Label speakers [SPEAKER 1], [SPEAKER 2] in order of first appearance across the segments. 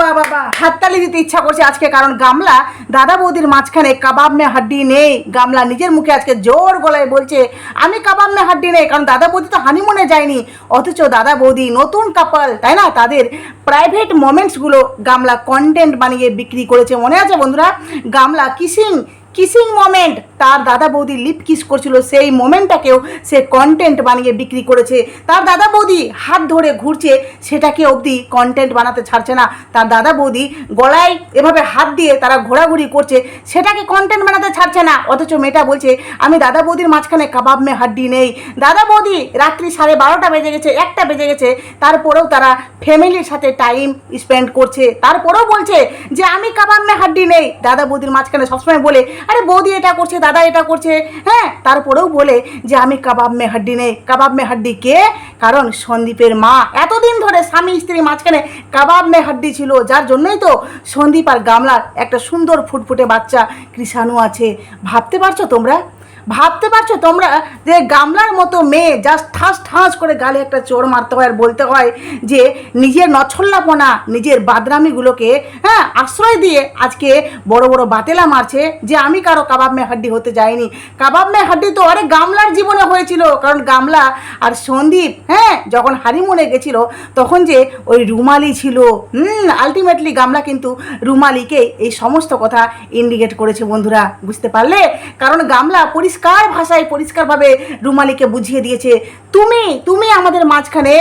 [SPEAKER 1] বাবা বাবা। হাততালি দিতে ইচ্ছা করছে আজকে, কারণ গামলা দাদা বৌদির মাঝখানে কাবাব মে হাড্ডি নেই। গামলা নিজের মুখে আজকে জোর গলায় বলছে, আমি কাবাব মে হাড্ডি নেই, কারণ দাদা বৌদি তো হানিমুনে যায়নি। অথচ দাদা বৌদি নতুন কাপাল তাই না? তাদের প্রাইভেট মোমেন্টসগুলো গামলা কন্টেন্ট বানিয়ে বিক্রি করেছে। মনে আছে বন্ধুরা? গামলা কিসিং কিসিং মোমেন্ট তার দাদা বৌদি লিপ কিস করছিল, সেই মোমেন্টটাকেও সে কন্টেন্ট বানিয়ে বিক্রি করেছে। তার দাদা বৌদি হাত ধরে ঘুরছে, সেটাকে অবধি কন্টেন্ট বানাতে ছাড়ছে না। তার দাদা বৌদি গলায় এভাবে হাত দিয়ে তারা ঘোরাঘুরি করছে, সেটাকে কন্টেন্ট বানাতে ছাড়ছে না। অথচ মেয়েটা বলছে, আমি দাদা বৌদির মাঝখানে কাবাব মে হাড্ডি নেই। দাদা বৌদি রাত্রি সাড়ে বারোটা বেজে গেছে, একটা বেজে গেছে, তারপরেও তারা ফ্যামিলির সাথে টাইম স্পেন্ড করছে। তারপরেও বলছে যে, আমি কাবাব মে হাড্ডি নেই। দাদা বৌদির মাঝখানে সবসময় বলে, আরে বৌদি এটা করছে দাদা এটা করছে। হ্যাঁ তারপরেও বলে যে আমি কাবাব মে হাড্ডি নেই। কাবাব মে হাড্ডি কে? কারণ সন্দীপের মা। এতদিন ধরে স্বামী স্ত্রী মাঝখানে কাবাব মে হাড্ডি ছিল। যার জন্যই তো সন্দীপ আর গামলার একটা সুন্দর ফুটফুটে বাচ্চা কৃষাণু আছে। ভাবতে পারছ তোমরা? ভাবতে পারছ তোমরা যে গামলার মতো মেয়ে জাস্ট ঠাস ঠাস করে গালে একটা চোর মারতে হয় আর বলতে হয় যে নিজের নছল্লাপনা, নিজের বাদরামিগুলোকে হ্যাঁ আশ্রয় দিয়ে আজকে বড় বড় বাতেলা মারছে যে আমি কারও কাবাব মে হাড্ডি হতে যাইনি। কাবাব মে হাড্ডি তো আরে গামলার জীবনে হয়েছিল, কারণ গামলা আর সন্দীপ হ্যাঁ যখন হারিমুনে গেছিল তখন যে ওই রুমালি ছিল, হুম আলটিমেটলি গামলা কিন্তু রুমালিকে এই সমস্ত কথা ইন্ডিকেট করেছে বন্ধুরা, বুঝতে পারলে? কারণ গামলা পরিষ্কার ভাষায় পরিষ্কারভাবে রুমালিকে বুঝিয়ে দিয়েছে। তুমি তুমি আমাদের মাঝখানে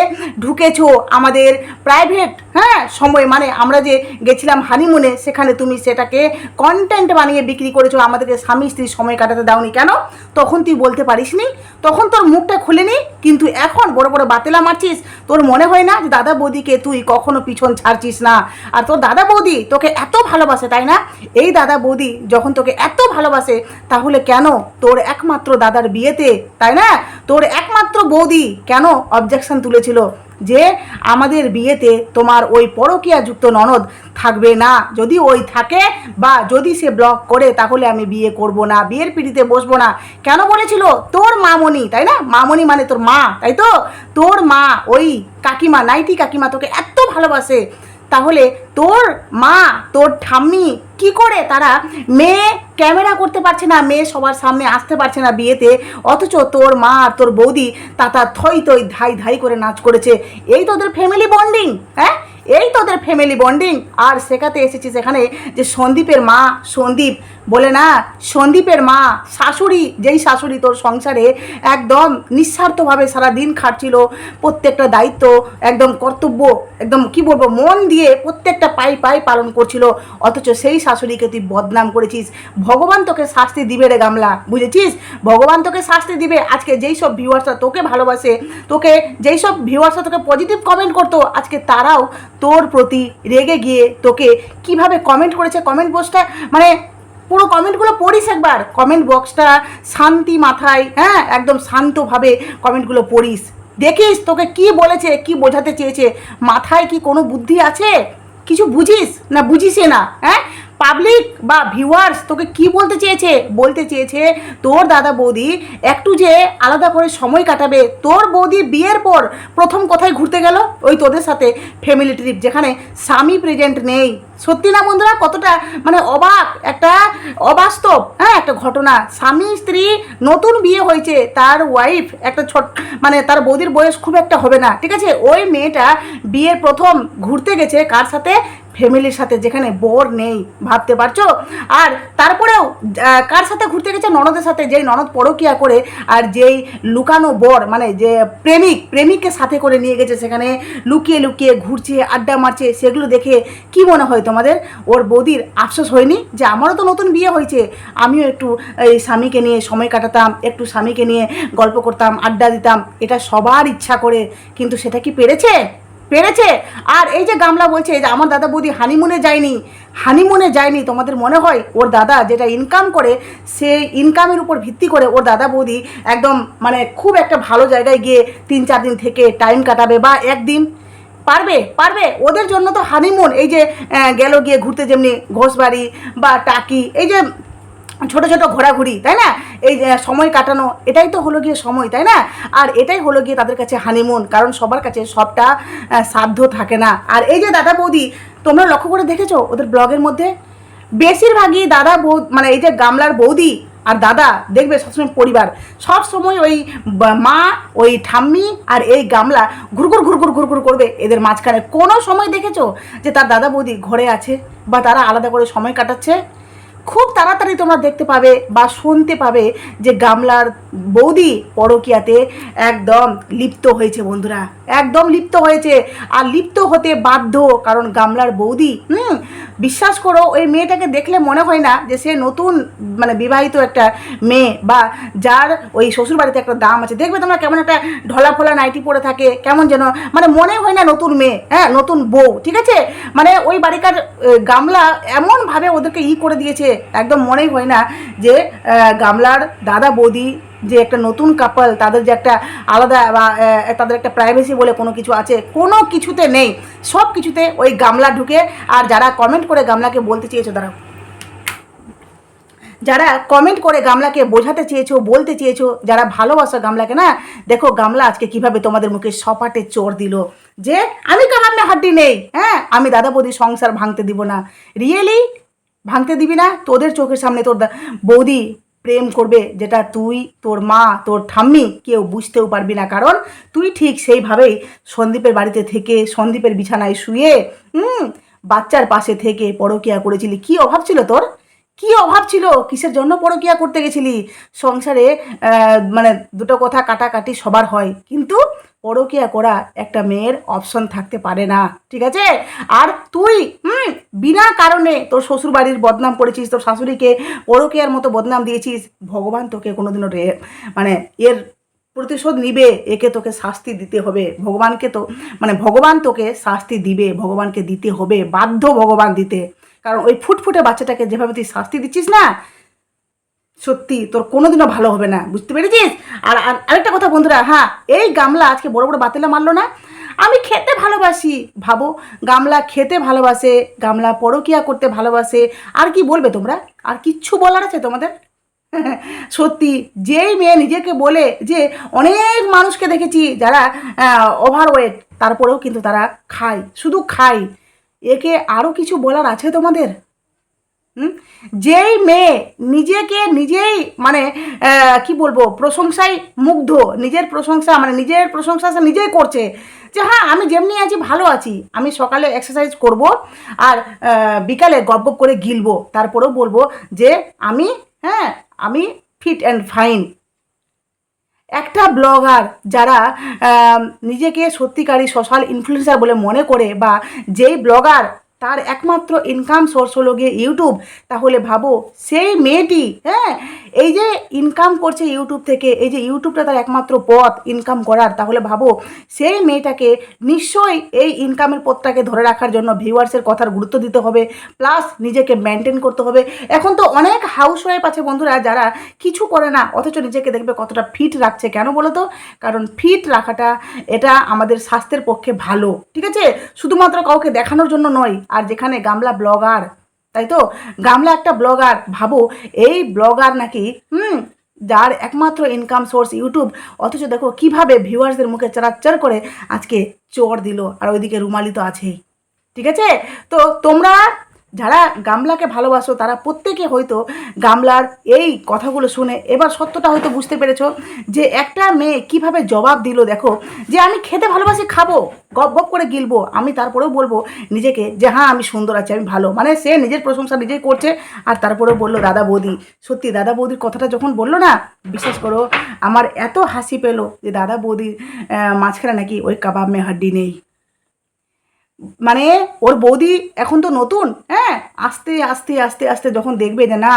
[SPEAKER 1] ঢুকেছো আমাদের প্রাইভেট হ্যাঁ সময়। মানে আমরা যে গেছিলাম হানিমুনে সেখানে তুমি সেটাকে কন্টেন্ট বানিয়ে বিক্রি করেছ। আমাদেরকে স্বামী স্ত্রী সময় কাটাতে দাওনি কেন? তখন তুই বলতে পারিসনি। তখন তোর মুখটা খুলেনি, কিন্তু এখন বড় বড় বাতেলা মারছিস। তোর মনে হয় না যে দাদা বৌদিকে তুই কখনো পিছন ছাড়ছিস না। আর তোর দাদা বৌদি তোকে এত ভালোবাসে, তাই না? এই দাদা বৌদি যখন তোকে এত ভালোবাসে, তাহলে কেন তোর একমাত্র দাদার বিয়েতে, তাই না? তোর একমাত্র বৌদি কেন অবজেকশন তুলেছিল? যে আমাদের বিয়েতে তোমার ওই পরকীয়া যুক্ত ননদ থাকবে না। যদি ওই থাকে বা যদি সে ব্লক করে, তাহলে আমি বিয়ে করব না, বিয়ের পিড়িতে বসবো না। কেন বলেছিল? তোর মামনি, তাই না? মামনি মানে তোর মা, তাই তো? তোর মা, ওই কাকিমা, নাইটি কাকিমা তোকে এত ভালোবাসে। তাহলে তোর মা, তোর ঠাম্মি কি করে তারা মেয়ে ক্যামেরা করতে পারছে না, মেয়ে সবার সামনে আসতে পারছে না বিয়েতে? অথচ তোর মা আর তোর বৌদি তাতা থই থই ধাই ধাই করে নাচ করেছে। এই তোদের ফ্যামিলি বন্ডিং হ্যাঁ? এই তোদের ফ্যামিলি বন্ডিং আর শেখাতে এসেছি সেখানে যে সন্দীপের মা সন্দীপ। বলে না, সন্দীপের মা, শাশুড়ি, যেই শাশুড়ি তোর সংসারে একদম নিঃস্বার্থভাবে সারা দিন খাটছিল, প্রত্যেকটা দায়িত্ব, একদম কর্তব্য, একদম কি বলব, মন দিয়ে প্রত্যেকটা পাই পাই পালন করছিল। অথচ সেই শাশুড়িকে তুই বদনাম করেছিস। ভগবান তোকে শাস্তি দিবে রে গামলা, বুঝেছিস? ভগবান তোকে শাস্তি দিবে। আজকে যেই সব ভিউয়ার্সরা তোকে ভালোবাসে, তোকে যেই সব ভিউয়ার্সরা তোকে পজিটিভ কমেন্ট করতো, আজকে তারাও তোর প্রতি রেগে গিয়ে তোকে কীভাবে কমেন্ট করেছে কমেন্ট বক্সটা মানে পুরো কমেন্টগুলো পড়িস একবার। কমেন্ট বক্সটা শান্তি মাথায় হ্যাঁ একদম শান্তভাবে কমেন্টগুলো পড়িস। দেখিস তোকে কি বলেছে, কি বোঝাতে চেয়েছে। মাথায় কি কোনো বুদ্ধি আছে? কিছু বুঝিস? না বুঝিসে না হ্যাঁ? পাবলিক বা ভিউয়ার্স তোকে কি বলতে চেয়েছে? বলতে চেয়েছে তোর দাদা বৌদি একটু যে আলাদা করে সময় কাটাবে। তোর বৌদি বিয়ের পর প্রথম কোথায় ঘুরতে গেল ওই তোদের সাথে ফ্যামিলি ট্রিপ যেখানে স্বামী প্রেজেন্ট নেই। সত্যি না বন্ধুরা? কতটা মানে অবাক, একটা অবাস্তব হ্যাঁ একটা ঘটনা। স্বামী, স্ত্রী নতুন বিয়ে হয়েছে, তার ওয়াইফ একটা ছোট মানে তার বৌদির বয়স খুব একটা হবে না, ঠিক আছে? ওই মেয়েটা বিয়ের প্রথম ঘুরতে গেছে কার সাথে? ফ্যামিলির সাথে যেখানে বর নেই, ভাবতে পারছ? আর তারপরেও কার সাথে ঘুরতে গেছে? ননদের সাথে, যেই ননদ পরকিয়া করে আর যেই লুকানো বর মানে যে প্রেমিক, প্রেমিককে সাথে করে নিয়ে গেছে সেখানে, লুকিয়ে লুকিয়ে ঘুরছে, আড্ডা মারছে, সেগুলো দেখে কি মনে হয় তোমাদের? ওর বৌদির আফসোস হয়নি যে আমারও তো নতুন বিয়ে হয়েছে। আমিও একটু এই স্বামীকে নিয়ে সময় কাটাতাম, একটু স্বামীকে নিয়ে গল্প করতাম, আড্ডা দিতাম, এটা সবার ইচ্ছা করে, কিন্তু সেটা কি পেরেছে? পেরেছে? আর এই যে গামলা বলছে যে আমার দাদা বৌদি হানিমুনে যায়নি হানিমুনে যায়নি, তোমাদের মনে হয় ওর দাদা যেটা ইনকাম করে, সেই ইনকামের উপর ভিত্তি করে ওর দাদা বৌদি একদম মানে খুব একটা ভালো জায়গায় গিয়ে তিন চার দিন থেকে টাইম কাটাবে বা একদিন পারবে পারবে। ওদের জন্য তো হানিমুন এই যে গেল গিয়ে ঘুরতে যেমনি ঘোষবাড়ি বা টাকি, এই যে ছোট ছোট ঘোরাঘুরি, তাই না? এই সময় কাটানো, এটাই তো হলো গিয়ে সময়, তাই না? আর এটাই হলো গিয়ে তাদের কাছে হানিমুন কারণ সবার কাছে সবটা সাধ্য থাকে না। আর এই যে দাদা বৌদি, তোমরা লক্ষ্য করে দেখেছ ওদের ব্লগের মধ্যে? বেশিরভাগই দাদা বৌ মানে এই যে গামলার বৌদি আর দাদা, দেখবে সবসময় পরিবার। সব সময় ওই মা, ওই ঠাম্মি আর এই গামলা ঘুরঘুর ঘুরঘুর ঘুরঘুর করবে এদের মাঝখানে। কোনো সময় দেখেছ যে তার দাদা বৌদি ঘরে আছে বা তারা আলাদা করে সময় কাটাচ্ছে? খুব তাড়াতাড়ি তোমরা দেখতে পাবে বা শুনতে পাবে যে গামলার বৌদি পরকিয়াতে একদম লিপ্ত হয়েছে বন্ধুরা। একদম লিপ্ত হয়েছে আর লিপ্ত হতে বাধ্য কারণ গামলার বৌদি, হুম, বিশ্বাস করো ওই মেয়েটাকে দেখলে মনে হয় না যে সে নতুন মানে বিবাহিত একটা মেয়ে বা যার ওই শ্বশুরবাড়িতে একটা দাম আছে। দেখবে তোমরা কেমন একটা ঢলা ফলা নাইটি পরে থাকে, কেমন যেন মানে মনে হয় না নতুন মেয়ে হ্যাঁ নতুন বউ, ঠিক আছে? মানে ওই বাড়িকার গামলা এমনভাবে ওদেরকে ই করে দিয়েছে একদম মনেই হয় না যে গামলার দাদা বৌদি যে একটা নতুন কাপল তাদের যে একটা আলাদা বা তাদের একটা প্রাইভেসি বলে কোনো কিছু আছে, কোনো কিছুতে নেই। সব কিছুতে ওই গামলা ঢুকে, আর যারা কমেন্ট করে গামলাকে বলতে চেয়েছো তারা যারা কমেন্ট করে গামলাকে বোঝাতে চেয়েছো, বলতে চেয়েছো, যারা ভালোবাসো গামলাকে, না, দেখো গামলা আজকে কীভাবে তোমাদের মুখে সপাটে চোর দিল। যে, আমি কামামে হাড্ডি নেই হ্যাঁ আমি দাদা বৌদি সংসার ভাঙতে দিব না। রিয়েলি ভাঙতে দিবি না, তোদের চোখের সামনে তোর বৌদি প্রেম করবে, যেটা তুই, তোর মা, তোর ঠাম্মি কেউ বুঝতেও পারবি না। কারণ তুই ঠিক সেইভাবেই সন্দীপের বাড়িতে থেকে সন্দীপের বিছানায় শুয়ে, হুম, বাচ্চার পাশে থেকে পরকিয়া করেছিলি। কি অভাব ছিল তোর? কি অভাব ছিল? কিসের জন্য পরকিয়া করতে গেছিলি? সংসারে মানে দুটো কথা কাটাকাটি সবার হয়। কিন্তু পরকিয়া করা একটা মেয়ের অপশন থাকতে পারে না। ঠিক আছে? আর তুই, হুম, বিনা কারণে তোর শ্বশুর বাড়ির বদনাম করেছিস, তোর শাশুড়িকে পরকিয়ার মতো বদনাম দিয়েছিস, ভগবান তোকে কোনোদিনও রে মানে এর প্রতিশোধ নিবে, একে তোকে শাস্তি দিতে হবে। ভগবানকে তো মানে ভগবান তোকে শাস্তি দিবে, ভগবানকে দিতে হবে, বাধ্য ভগবান দিতে। কারণ ওই ফুটফুটে বাচ্চাটাকে যেভাবে তুই শাস্তি দিচ্ছিস না, সত্যি তোর কোনোদিনও ভালো হবে না, বুঝতে পেরেছিস? আর আর আরেকটা কথা বন্ধুরা হ্যাঁ এই গামলা আজকে বড় বড় বাতিলা মারলো না? আমি খেতে ভালোবাসি, ভাবো, গামলা খেতে ভালোবাসে, গামলা পরকিয়া করতে ভালোবাসে, আর কি বলবে তোমরা? আর কিচ্ছু বলার আছে তোমাদের? সত্যি, যেই মেয়ে নিজেকে বলে যে অনেক মানুষকে দেখেছি যারা ওভারওয়েট তারপরেও কিন্তু তারা খায়, শুধু খায়। একে আরও কিছু বলার আছে তোমাদের? হুম? যেই মেয়ে নিজেকে নিজেই মানে কি বলব, প্রশংসায় মুগ্ধ, নিজের প্রশংসা মানে নিজের প্রশংসা সে নিজেই করছে, যে হ্যাঁ আমি যেমনি আছি, ভালো আছি। আমি সকালে এক্সারসাইজ করব আর বিকালে গপ গপ করে গিলবো। তারপরেও বলব যে, আমি হ্যাঁ আমি ফিট অ্যান্ড ফাইন একটা ব্লগার যারা নিজেকে সত্যিকারী সোশ্যাল ইনফ্লুয়েন্সার বলে মনে করে বা যেই ব্লগার তার একমাত্র ইনকাম সোর্স হলো গিয়ে ইউটিউব তাহলে ভাবো, সেই মেয়েটি হ্যাঁ? এই যে ইনকাম করছে ইউটিউব থেকে, এই যে ইউটিউবটা তার একমাত্র পথ ইনকাম করার, তাহলে ভাবো, সেই মেয়েটাকে নিশ্চয়ই এই ইনকামের পথটাকে ধরে রাখার জন্য ভিউয়ার্সের কথার গুরুত্ব দিতে হবে প্লাস নিজেকে মেনটেন করতে হবে। এখন তো অনেক হাউস ওয়াইফ আছে বন্ধুরা, যারা কিছু করে না, অথচ নিজেকে দেখবে কতটা ফিট রাখছে। কেন বলো তো? কারণ ফিট রাখাটা, এটা আমাদের স্বাস্থ্যের পক্ষে ভালো, ঠিক আছে? শুধুমাত্র কাউকে দেখানোর জন্য নয় আর যেখানে গামলা ব্লগার, তাই তো? গামলা একটা ব্লগার, ভাবো, এই ব্লগার নাকি, হুম, যার একমাত্র ইনকাম সোর্স ইউটিউব অথচ দেখো কীভাবে ভিউয়ার্সদের মুখে চারাচ্চার করে আজকে চোর দিল, আর ওইদিকে রুমালি তো আছেই, ঠিক আছে? তো তোমরা যারা গামলাকে ভালোবাসো, তারা প্রত্যেকে হয়তো গামলার এই কথাগুলো শুনে এবার সত্যটা হয়তো বুঝতে পেরেছ যে একটা মেয়ে কীভাবে জবাব দিল দেখো, যে আমি খেতে ভালোবাসি, খাব, গপ গপ করে গিলবো, আমি তারপরেও বলব নিজেকে যে হ্যাঁ আমি সুন্দর আছি, আমি ভালো। মানে সে নিজের প্রশংসা নিজেই করছে আর তারপরেও বলল, দাদা বৌদি। সত্যি, দাদা বৌদির কথাটা যখন বলল না, বিশ্বাস করো, আমার এত হাসি পেল যে দাদা বৌদির মাঝখানে নাকি ওই কাবাব মে হাড্ডি নেই। মানে ওর বৌদি এখন তো নতুন হ্যাঁ? আস্তে আস্তে আস্তে আস্তে যখন দেখবে যে না,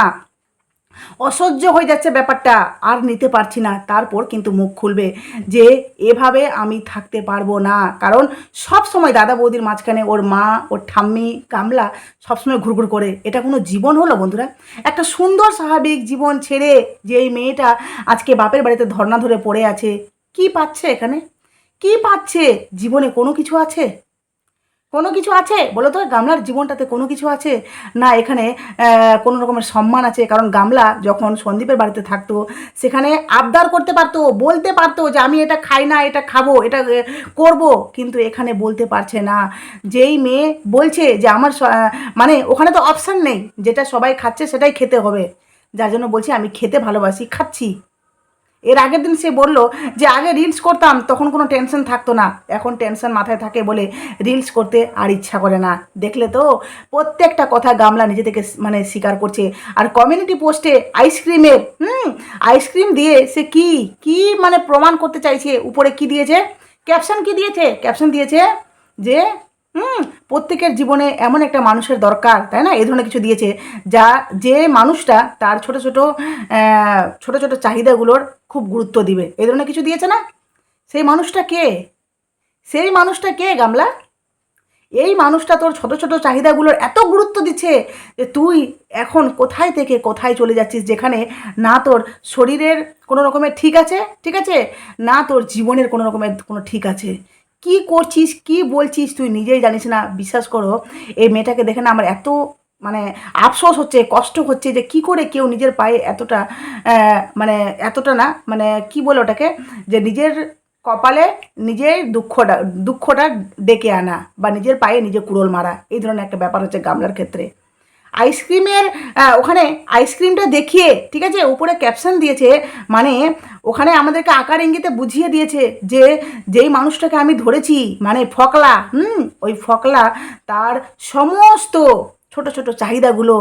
[SPEAKER 1] অসহ্য হয়ে যাচ্ছে ব্যাপারটা, আর নিতে পারছি না, তারপর কিন্তু মুখ খুলবে যে এভাবে আমি থাকতে পারব না। কারণ সব সময় দাদা বৌদির মাঝখানে ওর মা, ওর ঠাম্মি গামলা সবসময় ঘুরঘুর করে। এটা কোনো জীবন হলো বন্ধুরা? একটা সুন্দর স্বাভাবিক জীবন ছেড়ে যে এই মেয়েটা আজকে বাপের বাড়িতে ধর্না ধরে পড়ে আছে, কি পাচ্ছে এখানে? কি পাচ্ছে? জীবনে কোনো কিছু আছে? কোনো কিছু আছে? বলো তো, গামলার জীবনটাতে কোনো কিছু আছে? না, এখানে কোনো রকমের সম্মান আছে? কারণ গামলা যখন সন্দীপের বাড়িতে থাকতো, সেখানে আবদার করতে পারতো, বলতে পারতো যে আমি এটা খাই না, এটা খাব, এটা করব। কিন্তু এখানে বলতে পারছে না। যেই মেয়ে বলছে যে আমার মানে ওখানে তো অপশান নেই। যেটা সবাই খাচ্ছে সেটাই খেতে হবে। যার জন্য বলছি, আমি খেতে ভালোবাসি, খাচ্ছি। এর আগের দিন সে বলল যে আগে রিলস করতাম, তখন কোনো টেনশন থাকতো না। এখন টেনশন মাথায় থাকে বলে রিলস করতে আর ইচ্ছা করে না। দেখলে তো প্রত্যেকটা কথা গামলা নিজে থেকে মানে স্বীকার করছে। আর কমিউনিটি পোস্টে আইসক্রিমের হুম আইসক্রিম দিয়ে সে কি কি মানে প্রমাণ করতে চাইছে? উপরে কি দিয়েছে? ক্যাপশন কি দিয়েছে? ক্যাপশন দিয়েছে যে হুম, প্রত্যেকের জীবনে এমন একটা মানুষের দরকার, তাই না? এই ধরনের কিছু দিয়েছে যা, যে মানুষটা তার ছোট ছোট ছোট ছোট চাহিদাগুলোর খুব গুরুত্ব দিবে। এই ধরনের কিছু দিয়েছে না? সেই মানুষটা কে? সেই মানুষটা কে, গামলা? এই মানুষটা তোর ছোট ছোট চাহিদাগুলোর এত গুরুত্ব দিচ্ছে যে তুই এখন কোথায় থেকে কোথায় চলে যাচ্ছিস যেখানে না তোর শরীরের কোনো রকমের ঠিক আছে? ঠিক আছে? না তোর জীবনের কোনো রকমের কোনো ঠিক আছে? কি করছিস, কি বলছিস তুই নিজেই জানিস না। বিশ্বাস করো, এই মেয়েটাকে দেখে না আমার এত মানে আফসোস হচ্ছে, কষ্ট হচ্ছে যে কি করে কেউ নিজের পায়ে এতটা মানে এতটা না মানে কি বলে ওটাকে, যে নিজের কপালে নিজের দুঃখটা দুঃখটা ডেকে আনা বা নিজের পায়ে নিজে কুড়োল মারা। এই ধরনের একটা ব্যাপার হচ্ছে গামলার ক্ষেত্রে। আইসক্রিমের ওখানে আইসক্রিমটা দেখিয়ে, ঠিক আছে, উপরে ক্যাপশন দিয়েছে মানে ওখানে আমাদেরকে আকার ইঙ্গিতে বুঝিয়ে দিয়েছে যে যেই মানুষটাকে আমি ধরেছি মানে ফকলা, হুম, ওই ফকলা তার সমস্ত ছোট ছোট চাহিদাগুলো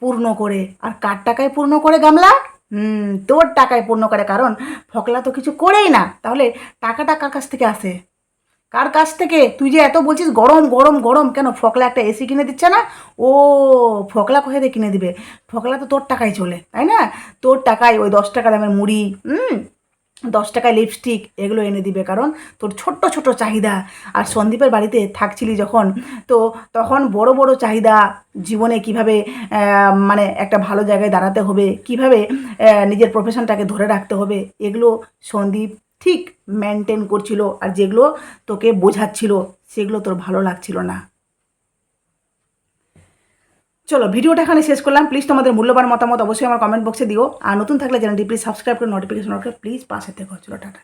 [SPEAKER 1] পূর্ণ করে। আর কার টাকায় পূর্ণ করে গামলা? হুম, তোর টাকায় পূর্ণ করে, কারণ ফকলা তো কিছু করেই না। তাহলে টাকাটা কার কাছ থেকে আসে? কার কাছ থেকে? তুই যে এত বলছিস, গরম গরম গরম, কেন ফকলা একটা এসি কিনে দিচ্ছে না? ও, ফকলা কোথায় কিনে দিবে? ফকলা তো তোর টাকায় চলে, তাই না? তোর টাকায় ওই দশ টাকা দামের মুড়ি, হুম? দশ টাকায় লিপস্টিক এগুলো এনে দিবে, কারণ তোর ছোট্ট ছোট চাহিদা। আর সন্দীপের বাড়িতে থাকছিলি যখন, তো তখন বড় বড় চাহিদা জীবনে কীভাবে মানে একটা ভালো জায়গায় দাঁড়াতে হবে, কীভাবে নিজের প্রফেশনটাকে ধরে রাখতে হবে, এগুলো সন্দীপ ঠিক মেনটেন করছিল আর যেগুলো তোকে বোঝাচ্ছিল, সেগুলো তোর ভালো লাগছিল না। চলো, ভিডিওটা এখানে শেষ করলাম। প্লিজ তোমাদের মূল্যবান মতামত অবশ্যই আমার কমেন্ট বক্সে দিও। আর নতুন থাকলে চ্যানেলটি প্লিজ সাবস্ক্রাইব করে নোটিফিকেশন প্লিজ পাশে থেকে। চলো, টাটা।